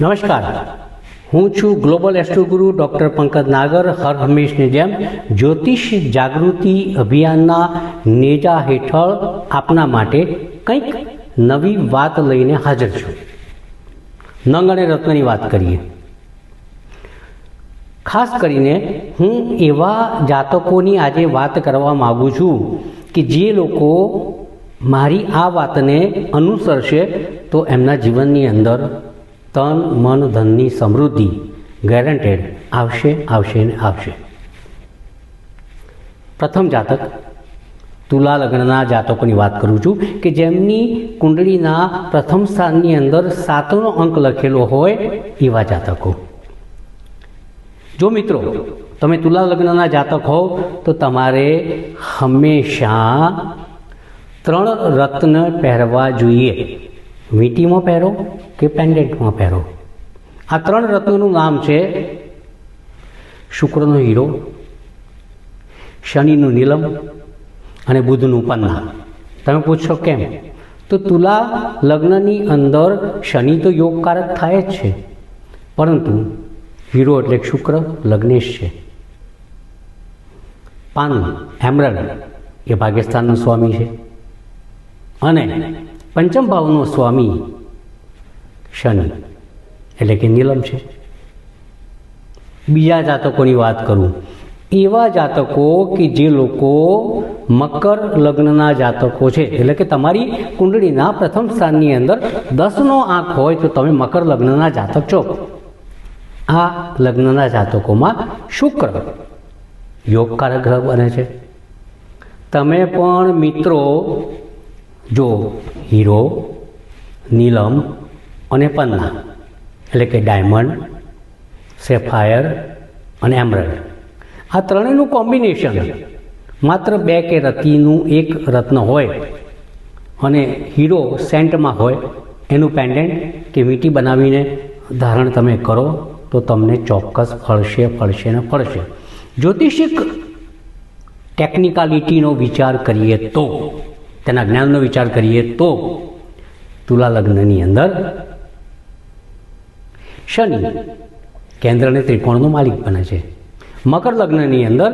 નમસ્કાર. હું છું global astroguru doctor Pankaj Nagar. હર હંમેશની જેમ જ્યોતિષ જાગૃતિ અભિયાનના નેજા હેઠળ આપના માટે કંઈક નવી વાત લઈને હાજર છું. નંગ અને રત્નની વાત કરીએ. ખાસ કરીને હું એવા જાતકોની આજે વાત કરવા માગું છું કે જે લોકો મારી આ વાતને અનુસરશે તો એમના જીવનની અંદર તન, મન, ધનની સમૃદ્ધિ ગેરંટેડ આવશે આવશે ને આવશે. પ્રથમ જાતક, તુલા લગ્નના જાતકોની વાત કરું છું કે જેમની કુંડળીના પ્રથમ સ્થાનની અંદર સાતનો અંક લખેલો હોય એવા જાતકો. જો મિત્રો, તમે તુલા લગ્નના જાતક હોવ, તો તમારે હંમેશા ત્રણ રત્ન પહેરવા જોઈએ. વીંટીમાં પહેરો કે પેન્ડેન્ટમાં પહેરો? આ ત્રણ રત્નોનું નામ છે શુક્રનો હીરો, શનિનું નીલમ અને બુધનું પન્ના. તમે પૂછશો કેમ? તો તુલા લગ્નની અંદર શનિ તો યોગકારક થાય જ છે. પરંતુ હીરો એટલે શુક્ર, લગ્નેશ છે. પાન એમરલ એ પાકિસ્તાનનો સ્વામી છે. અને પંચમ ભાવનો સ્વામી શનિ એટલે કે નીલમ છે. બીજા જાતકોની વાત કરું, એવા જાતકો કે જે લોકો મકર લગ્નના જાતકો છે. એટલે કે તમારી કુંડળીના પ્રથમ સ્થાનની અંદર દસનો આંક હોય તો તમે મકર લગ્નના જાતક છો. આ લગ્નના જાતકોમાં શુક્ર યોગકારક ગ્રહ બને છે. તમે પણ મિત્રો જો હીરો, નીલમ અને પન્ના, એટલે કે ડાયમંડ, સેફાયર અને એમરલ્ડ આ ત્રણેયનું કોમ્બિનેશન માત્ર બે કે રતિનું એક રત્ન હોય અને હીરો સેન્ટમાં હોય, એનું પેન્ડન્ટ કે વીંટી બનાવીને ધારણ તમે કરો તો તમને ચોક્કસ ફળશે ફળશે ને ફળશે. જ્યોતિષિક ટેકનિકાલિટીનો વિચાર કરીએ તો તેના જ્ઞાનનો વિચાર કરીએ તો તુલા લગ્નની અંદર શનિ કેન્દ્ર અને ત્રિકોણનો માલિક બને છે. મકર લગ્નની અંદર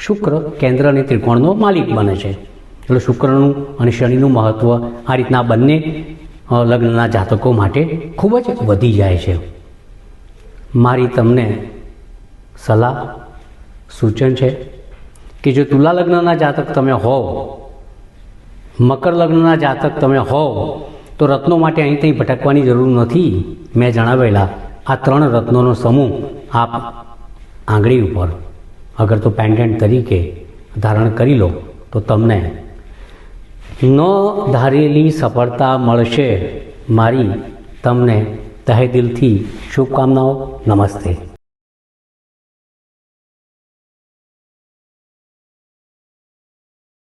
શુક્ર કેન્દ્ર અને ત્રિકોણનો માલિક બને છે. એટલે શુક્રનું અને શનિનું મહત્ત્વ આ રીતના બંને લગ્નના જાતકો માટે ખૂબ જ વધી જાય છે. મારી તમને સલાહ, સૂચન છે કે જો તુલા લગ્નના જાતક તમે હોવ મકર લગ્નના જાતક તમે હોવ તો રત્નો માટે અહીં ત્યાં ભટકવાની જરૂર નથી. મેં જણાવેલા આ ત્રણ રત્નોનો સમૂહ આપ આંગળી ઉપર અગર તો પેન્ડન્ટ તરીકે ધારણ કરી લો, તો તમને ન ધારેલી સફળતા મળશે. મારી તમને તહે દિલથી શુભકામનાઓ. નમસ્તે.